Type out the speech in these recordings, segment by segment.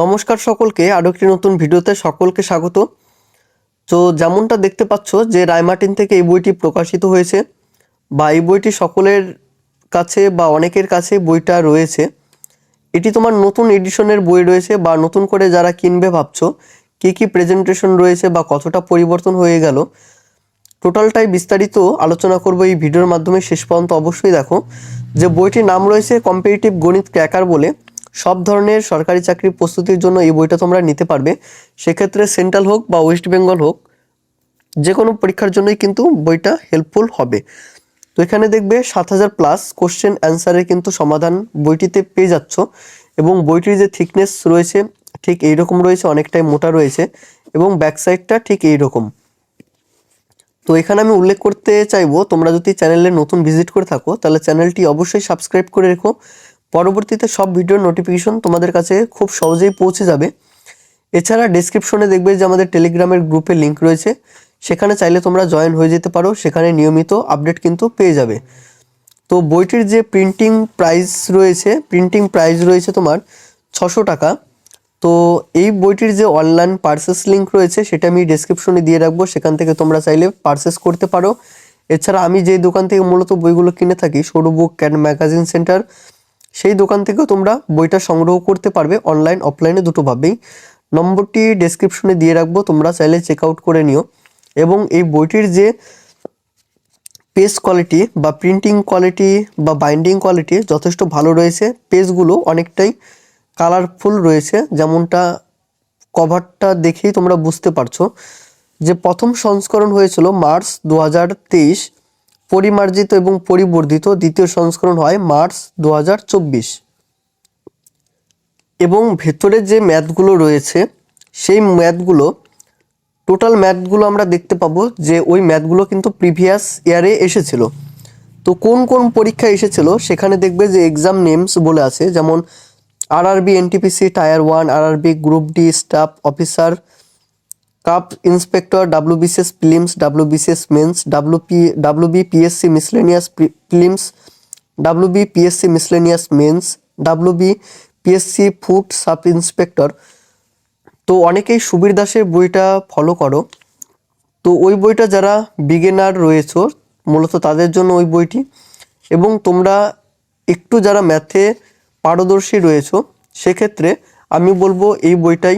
নমস্কার সকলকে, আরও একটি নতুন ভিডিওতে সকলকে স্বাগত। তো যেমনটা দেখতে পাচ্ছ যে রায়মার্টিন থেকে এই বইটি প্রকাশিত হয়েছে বা এই বইটি সকলের কাছে বা অনেকের কাছে বইটা রয়েছে। এটি তোমার নতুন এডিশনের বই রয়েছে বা নতুন করে যারা কিনবে ভাবছ কী কী প্রেজেন্টেশন রয়েছে বা কতটা পরিবর্তন হয়ে গেল। টোটালটাই বিস্তারিত আলোচনা করব এই ভিডিওর মাধ্যমে। শেষ পর্যন্ত অবশ্যই দেখো যে বইটির নাম রয়েছে কম্পিটিটিভ গণিত ক্র্যাকার বলে। সব ধরনের সরকারি চাকরির প্রস্তুতির জন্য এই বইটা তোমরা নিতে পারবে। সেক্ষেত্রে সেন্ট্রাল হোক বা ওয়েস্ট বেঙ্গল হোক যে কোনো পরীক্ষার জন্যই কিন্তু বইটা হেল্পফুল হবে। তো এখানে দেখবে সাত হাজার প্লাস কোশ্চেন অ্যান্সারের কিন্তু সমাধান বইটিতে পেয়ে যাচ্ছ এবং বইটির যে থিকনেস রয়েছে, ঠিক এই রকম রয়েছে, অনেকটাই মোটা রয়েছে এবং ব্যাক সাইডটা ঠিক এই রকম তো এখানে আমি উল্লেখ করতে চাইব, তোমরা যদি চ্যানেলে নতুন ভিজিট করে থাকো, তাহলে চ্যানেলটি অবশ্যই সাবস্ক্রাইব করে রেখো। পরবর্তীতে সব ভিডিওর নোটিফিকেশন তোমাদের কাছে খুব সহজেই পৌঁছে যাবে। এছাড়া ডেসক্রিপশনে দেখবে যে আমাদের টেলিগ্রামের গ্রুপে লিঙ্ক রয়েছে। সেখানে চাইলে তোমরা জয়েন হয়ে যেতে পারো। সেখানে নিয়মিত আপডেট কিন্তু পেয়ে যাবে। তো বইটির যে প্রিন্টিং প্রাইস রয়েছে প্রিন্টিং প্রাইস রয়েছে তোমার ছশো টাকা। তো এই বইটির যে অনলাইন পার্সেস লিঙ্ক রয়েছে, সেটা আমি ডেসক্রিপশনে দিয়ে রাখব। সেখান থেকে তোমরা চাইলে পার্সেস করতে পারো। এছাড়া আমি যে দোকান থেকে মূলত বইগুলো কিনে থাকি সরু বুক ক্যান ম্যাগাজিন সেন্টার সেই দোকান থেকেও তোমরা বইটা সংগ্রহ করতে পারবে অনলাইন অফলাইনে দুটোভাবেই নম্বরটি ডেসক্রিপশনে দিয়ে রাখব, তোমরা চাইলে চেক আউট করে নিও। এবং এই বইটির যে পেজ কোয়ালিটি বা প্রিন্টিং কোয়ালিটি বা বাইন্ডিং কোয়ালিটি যথেষ্ট ভালো রয়েছে পেজগুলো অনেকটাই কালারফুল রয়েছে, যেমনটা কভারটা দেখেই তোমরা বুঝতে পারছ। যে প্রথম সংস্করণ হয়েছিল মার্চ দু হাজার তেইশ পরিমার্জিত এবং পরিবর্ধিত দ্বিতীয় সংস্করণ হয় মার্চ দু হাজার চব্বিশ। এবং ভেতরে যে ম্যাথগুলো রয়েছে, সেই ম্যাথগুলো, টোটাল ম্যাথগুলো আমরা দেখতে পাবো যে ওই ম্যাথগুলো কিন্তু প্রিভিয়াস ইয়ারে এসেছিল। তো কোন কোন পরীক্ষা এসেছিল, সেখানে দেখবে যে এক্সাম নেমস বলে আছে, যেমন RRB NTPC tier one RRB group D staff officer cup inspector WBCS prelims WBCS mains WBP WB PSC miscellaneous prelims prelims WB PSC miscellaneous mains WB PSC food sub inspector তো অনেকেই সুবীর দাসের বইটা follow করো। তো ওই বইটা যারা beginner রয়েছো, মূলত তাদের জন্য ওই বইটি। এবং তোমরা একটু যারা ম্যাথে পারদর্শী রয়েছ, সেক্ষেত্রে আমি বলব এই বইটাই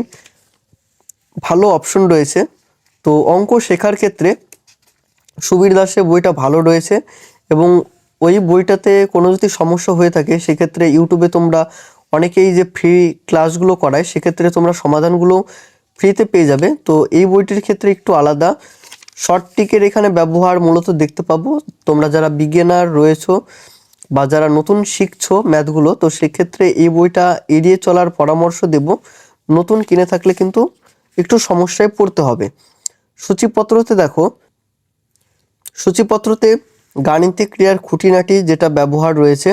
ভালো অপশন রয়েছে। তো অঙ্ক শেখার ক্ষেত্রে সুবীর দাসের বইটা ভালো রয়েছে এবং ওই বইটাতে কোনো যদি সমস্যা হয়ে থাকে, সেক্ষেত্রে ইউটিউবে তোমরা অনেকেই যে ফ্রি ক্লাসগুলো করায়, সেক্ষেত্রে তোমরা সমাধানগুলো ফ্রিতে পেয়ে যাবে। তো এই বইটির ক্ষেত্রে একটু আলাদা। শর্ট টিকের এখানে ব্যবহার মূলত দেখতে পাবো। তোমরা যারা বিজ্ঞানার রয়েছো বা যারা নতুন শিখছো ম্যাথগুলো তো সেক্ষেত্রে এই বইটা এড়িয়ে চলার পরামর্শ দেব। নতুন কিনে থাকলে কিন্তু একটু সমস্যায় পড়তে হবে। সূচিপত্রতে দেখো, সূচিপত্রতে গাণিতিক ক্রিয়ার খুঁটিনাটি যেটা ব্যবহার রয়েছে,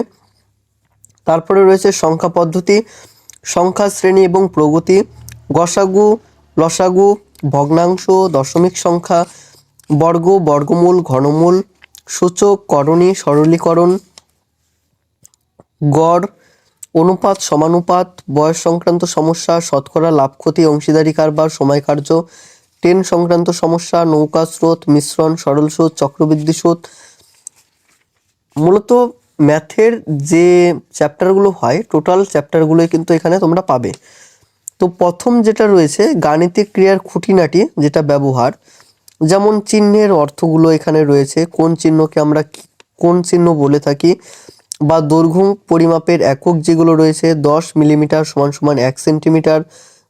তারপরে রয়েছে সংখ্যা পদ্ধতি, সংখ্যা শ্রেণি এবং প্রগতি, গসাগু, লসাগু, ভগ্নাংশ, দশমিক সংখ্যা, বর্গ, বর্গমূল, ঘনমূল, সূচক, করণী, সরলীকরণ, গড় অনুপাত সমানুপাত, বয়স সংক্রান্ত সমস্যা, শতকরা লাভ ক্ষতি, অংশীদারি কারবার, সময় কার্য, টেন সংক্রান্ত সমস্যা, নৌকা স্রোত, মিশ্রণ, সরল সুদ চক্রবৃদ্ধি সুদ মূলত ম্যাথের যে চ্যাপ্টারগুলো হয়, টোটাল চ্যাপ্টারগুলোই কিন্তু এখানে তোমরা পাবে। তো প্রথম যেটা রয়েছে, গাণিতিক ক্রিয়ার খুঁটিনাটি যেটা ব্যবহার, যেমন চিহ্নের অর্থগুলো এখানে রয়েছে, কোন চিহ্নকে আমরা কোন চিহ্ন বলে থাকি বা দৈর্ঘ্য পরিমাপের একক যেগুলো রয়েছে, দশ মিলিমিটার সমান সমান এক সেন্টিমিটার,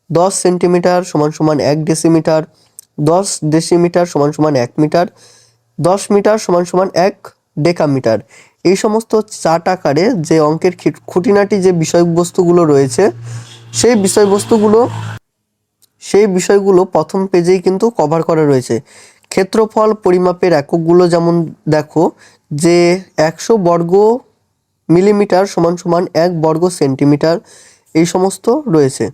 দশ সেন্টিমিটার সমান সমান এক ডেসিমিটার, দশ ডেসিমিটার সমান সমান এক মিটার, দশ মিটার সমান সমান এক ডেকামিটার। এই সমস্ত চার্ট আকারে যে অঙ্কের খুঁটিনাটি যে বিষয়বস্তুগুলো রয়েছে, সেই বিষয়বস্তুগুলো, সেই বিষয়গুলো প্রথম পেজেই কিন্তু কভার করা রয়েছে। ক্ষেত্রফল পরিমাপের এককগুলো যেমন দেখো, যে একশো বর্গ মিলিমিটার সমান সমান এক বর্গ সেন্টিমিটার এই সমস্ত রয়েছে।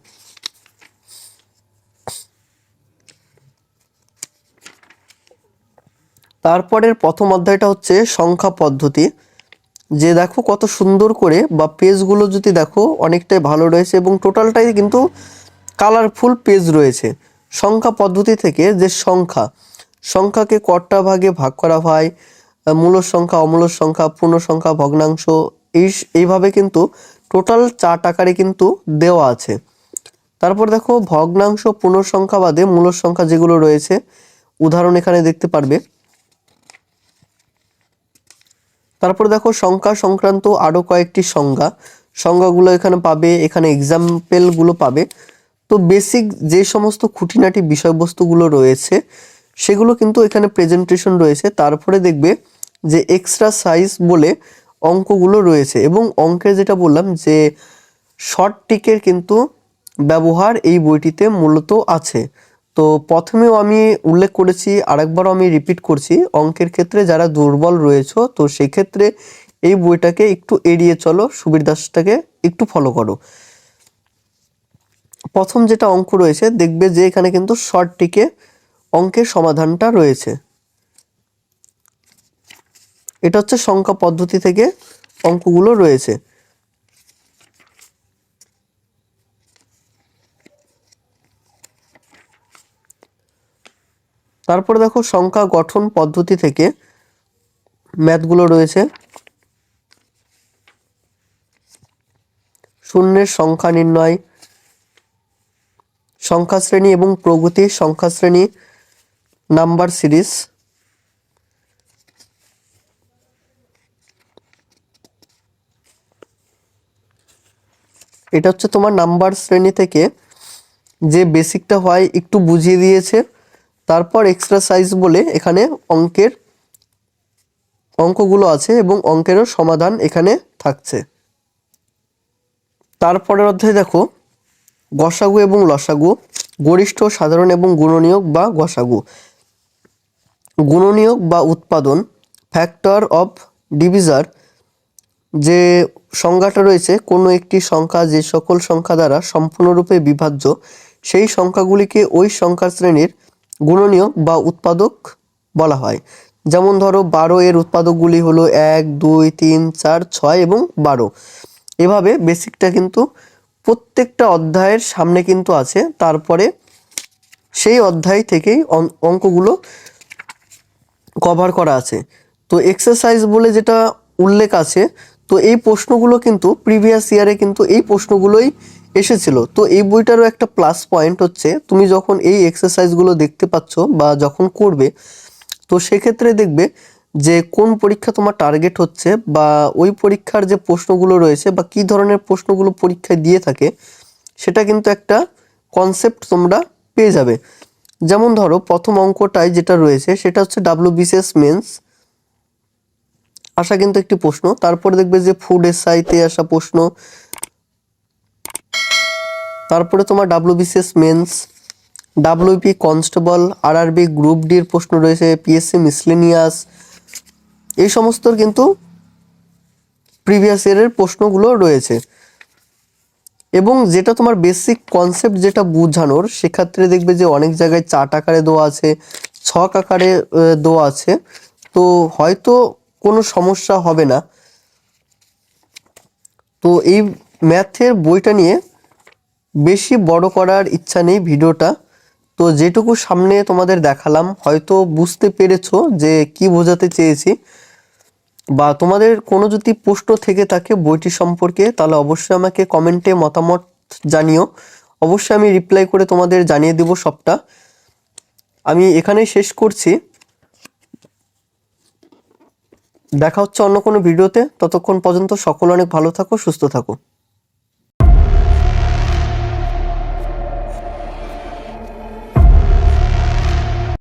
তারপরের প্রথম অধ্যায়টা হচ্ছে সংখ্যা পদ্ধতি। যে দেখো কত সুন্দর করে বা পেজগুলো যদি দেখো অনেকটাই ভালো রয়েছে এবং টোটালটাই কিন্তু কালারফুল পেজ রয়েছে। সংখ্যা পদ্ধতি থেকে যে সংখ্যা, সংখ্যাকে কটা ভাগে ভাগ করা হয়? মূল সংখ্যা অমূল সংখ্যা পূর্ণ সংখ্যা ভগ্নাংশ এই এইভাবে কিন্তু টোটাল চার্ট আকারে কিন্তু দেওয়া আছে। তারপর দেখো, ভগ্নাংশ পুনঃসংখ্যা বাদে মূল সংখ্যা যেগুলো রয়েছে, উদাহরণ এখানে দেখতে পারবে। তারপর দেখো, সংখ্যা সংক্রান্ত আরও কয়েকটি সংজ্ঞা। সংজ্ঞাগুলো এখানে পাবে, এখানে এক্সাম্পলগুলো পাবে। তো বেসিক যে সমস্ত খুঁটিনাটি বিষয়বস্তুগুলো রয়েছে, সেগুলো কিন্তু এখানে প্রেজেন্টেশন রয়েছে। তারপরে দেখবে যে এক্সট্রা সাইজ বলে অঙ্কগুলো রয়েছে এবং অঙ্কের যেটা বললাম যে শর্ট টিকের কিন্তু ব্যবহার এই বইটিতে মূলত আছে। তো প্রথমেও আমি উল্লেখ করেছি, আরেকবারও আমি রিপিট করছি, অঙ্কের ক্ষেত্রে যারা দুর্বল রয়েছে, তো সেক্ষেত্রে এই বইটাকে একটু এড়িয়ে চলো, সুবীর দাসটাকে একটু ফলো করো। প্রথম যেটা অঙ্ক রয়েছে, দেখবে যে এখানে কিন্তু শর্ট টিকে অঙ্কের সমাধানটা রয়েছে। এটা হচ্ছে সংখ্যা পদ্ধতি থেকে অঙ্কগুলো রয়েছে। তারপরে দেখো সংখ্যা গঠন পদ্ধতি থেকে ম্যাথগুলো রয়েছে। শূন্যের সংখ্যা নির্ণয়, সংখ্যা শ্রেণি এবং প্রগতি সংখ্যা শ্রেণি, নাম্বার সিরিজ। এটা হচ্ছে তোমার নাম্বার শ্রেণি থেকে যে বেসিকটা হয় একটু বুঝিয়ে দিয়েছে। তারপর এক্সারসাইজ বলে এখানে অঙ্কের অঙ্কগুলো আছে এবং অঙ্কেরও সমাধান এখানে থাকছে। তারপরের অধ্যায়ে দেখো, গসাগু এবং লসাগু, গরিষ্ঠ, সাধারণ এবং গুণনীয়ক বা গসাগু। গুণনীয়ক বা উৎপাদন ফ্যাক্টর অফ ডিভিজার যে সংজ্ঞাটা রয়েছে, কোনো একটি সংখ্যা যে সকল সংখ্যা দ্বারা সম্পূর্ণরূপে বিভাজ্য, সেই সংখ্যাগুলিকে ওই সংখ্যা শ্রেণির গুণনীয় বা উৎপাদক বলা হয়। যেমন ধরো, বারো এর উৎপাদকগুলি হলো এক, দুই, তিন, চার, ছয় এবং বারো। এভাবে বেসিকটা কিন্তু প্রত্যেকটা অধ্যায়ের সামনে কিন্তু আছে। তারপরে সেই অধ্যায় থেকেই অঙ্কগুলো কভার করা আছে। তো এক্সারসাইজ বলে যেটা উল্লেখ আছে তো এই প্রশ্নগুলো কিন্তু প্রিভিয়াস ইয়ারে কিন্তু এই প্রশ্নগুলোই এসেছিল। তো এই বইটারও একটা প্লাস পয়েন্ট হচ্ছে, তুমি যখন এই এক্সারসাইজগুলো দেখতে পাচ্ছ বা যখন করবে, তো সেক্ষেত্রে দেখবে যে কোন পরীক্ষা তোমার টার্গেট হচ্ছে বা ওই পরীক্ষার যে প্রশ্নগুলো রয়েছে বা কি ধরনের প্রশ্নগুলো পরীক্ষায় দিয়ে থাকে, সেটা কিন্তু একটা কনসেপ্ট তোমরা পেয়ে যাবে। যেমন ধরো, প্রথম অঙ্কটায় যেটা রয়েছে, সেটা হচ্ছে ডাব্লিউ বিসিএস মেন্স আসা কিন্তু একটি প্রশ্ন। তারপরে দেখবে যে ফুড এসআইতে আসা প্রশ্ন। তারপরে তোমার W BCS mains WBP constable আর আরআরবি গ্রুপ ডির প্রশ্ন রয়েছে পিএসসি মিসলেনিয়াস এই সমস্ত কিন্তু প্রিভিয়াস ইয়ারের প্রশ্নগুলো রয়েছে। এবং যেটা তোমার বেসিক কনসেপ্ট যেটা বোঝানোর, সেক্ষেত্রে দেখবে যে অনেক জায়গায় চার্ট আকারে দেওয়া আছে, ছক আকারে দেওয়া আছে। তো হয়তো কোনো সমস্যা হবে না। তো এই ম্যাথের বইটা নিয়ে বেশি বড় করার ইচ্ছা নেই ভিডিওটা। তো যেটুকু সামনে তোমাদের দেখালাম, হয়তো বুঝতে পেরেছ যে কি বোঝাতে চেয়েছি। বা তোমাদের কোনো যদি প্রশ্ন থেকে থাকে বইটি সম্পর্কে, তাহলে অবশ্যই আমাকে কমেন্টে মতামত জানিও। অবশ্যই আমি রিপ্লাই করে তোমাদের জানিয়ে দেব সবটা। আমি এখানেই শেষ করছি। দেখা হচ্ছে অন্য কোনো ভিডিওতে। ততক্ষণ পর্যন্ত সকল অনেক ভালো থাকো সুস্থ থাকো।